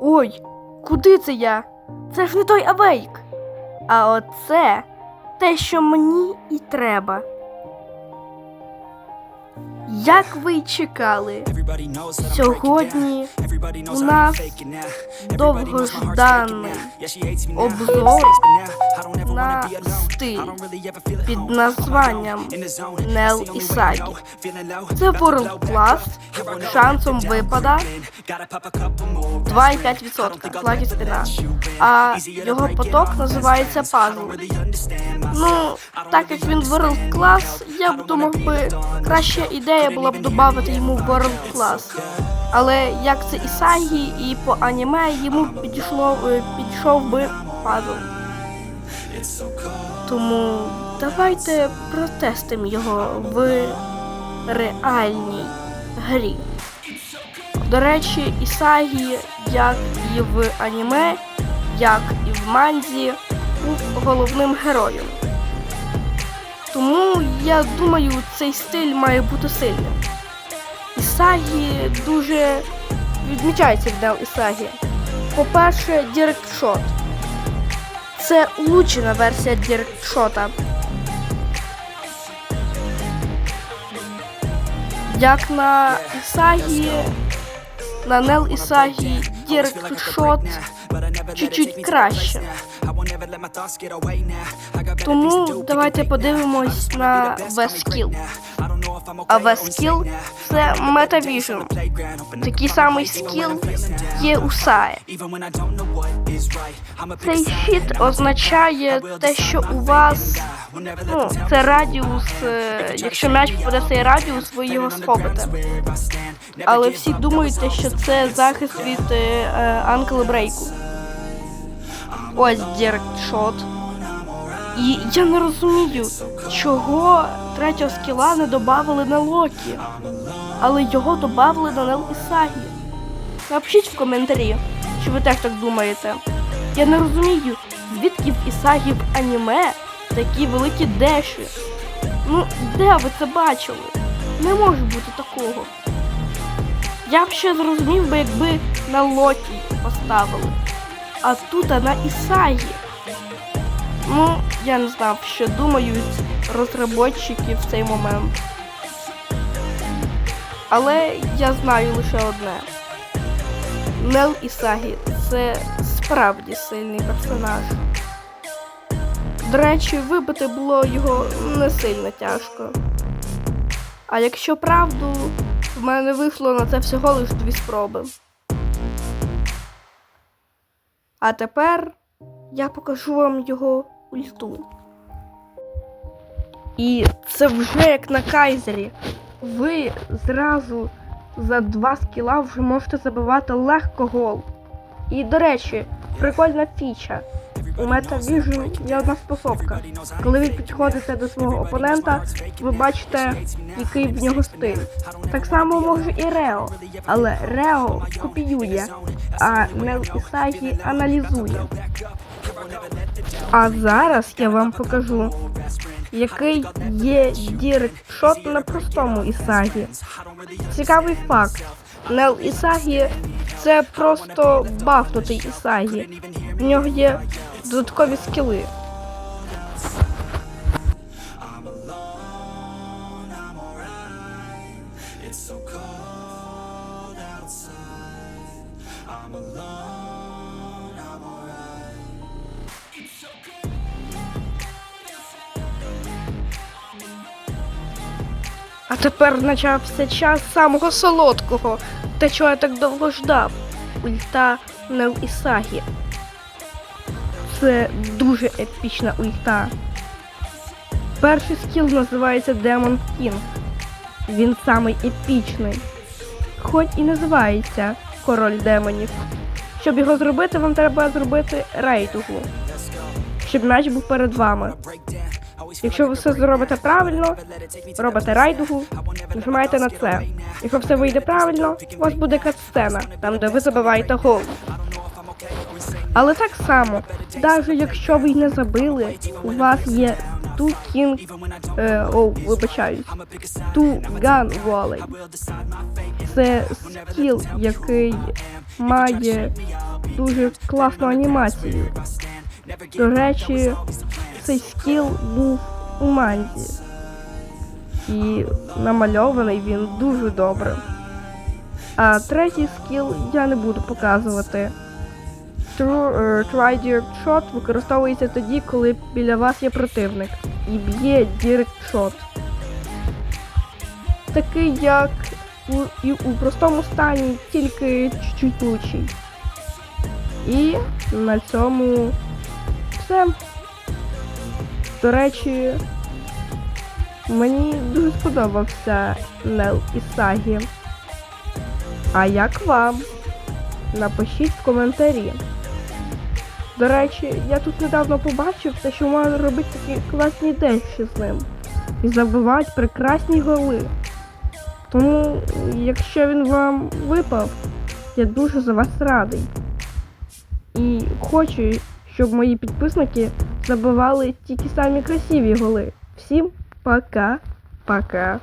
Ой, куди це я? Це ж не той Авейк. А оце те, що мені і треба. Як ви й чекали, сьогодні у нас довгожданий обзор на стиль під названням Нел і Сагі. Це World Class шансом випада 2,5% флагі спина. А його поток називається пазл. Ну, так як він World Class, я б думав би, краща ідея була б додати йому World Class. Але як це Ісагі, і по аніме йому підійшло, е, підійшов би пазл. Тому давайте протестимо його в реальній грі. До речі, Ісагі, як і в аніме, як і в манзі, був головним героєм. Тому я думаю, цей стиль має бути сильним. Ісагі дуже відмічається в Дел Ісагі. По-перше, Shot. Це улучшена версія Shot. Як на Ісагі, на Нел Ісагі Shot чуть-чуть краще. Тому давайте подивимось на V-Skill. А V-Skill – це Metavision. Такий самий скіл є у Саї. Цей щит означає те, що у вас ну, це радіус. е, Якщо м'яч попаде в цей радіус, ви його схопите. Але всі думають, що це захист від е, е, анкл брейку. Ось Дірект Шот. І я не розумію, чого третього скіла не додали на Локі, але його додали на Нел Ісагі. Напишіть в коментарі, чи ви теж так думаєте. Я не розумію, звідки в Ісагі в аніме такі великі деші. Ну, де ви це бачили? Не може бути такого. Я б ще зрозумів би, якби на Локі поставили. А тут на Ісагі. Ну, я не знав, що думають розробники в цей момент. Але я знаю лише одне. Нел Ісагі це справді сильний персонаж. До речі, вибити було його не сильно тяжко. А якщо правду, в мене вийшло на це всього лиш дві спроби. А тепер я покажу вам його ульту. І це вже як на кайзері. Ви зразу за два скіла вже можете забивати легко гол. І, до речі, прикольна фіча. У Metavision є одна способка. Коли ви підходите до свого опонента, ви бачите, який в нього стиль. Так само може і Рео, але Рео копіює, а Нел Ісагі аналізує. А зараз я вам покажу, який є дірект шот на простому Ісагі. Цікавий факт. Нел Ісагі це просто бафнутий Ісагі. В нього є додаткові скіли. Тепер почався час самого солодкого, те, чого я так довго ждав. Ульта Нел Ісагі. Це дуже епічна ульта. Перший скіл називається Демон Кінг. Він самий епічний. Хоч і називається Король демонів. Щоб його зробити, вам треба зробити рейдугу. Щоб м'яч був перед вами. Якщо ви все зробите правильно, робите райдугу, нажимаєте на це. Якщо все вийде правильно, у вас буде катсцена, там де ви забиваєте гол. Але так само, навіть якщо ви й не забили, у вас є ту кінг. Е, о, вибачаюсь. Ту ган волей. Це скіл, який має дуже класну анімацію. До речі, цей скіл був у манзі. І намальований він дуже добре. А третій скіл я не буду показувати. Е, Try Direct Shot використовується тоді, коли біля вас є противник і б'є Direct Shot. Такий як у, і у простому стані, тільки чуть-чуть лучший. І на цьому все. До речі, мені дуже сподобався Нел і Сагі. А як вам? Напишіть в коментарі. До речі, я тут недавно побачив, те, що можна робити такі класні дещі з ним. І забивати прекрасні голи. Тому, якщо він вам випав, я дуже за вас радий. І хочу, щоб мої підписники забивали тільки самі красиві голи. Всім пока-пока.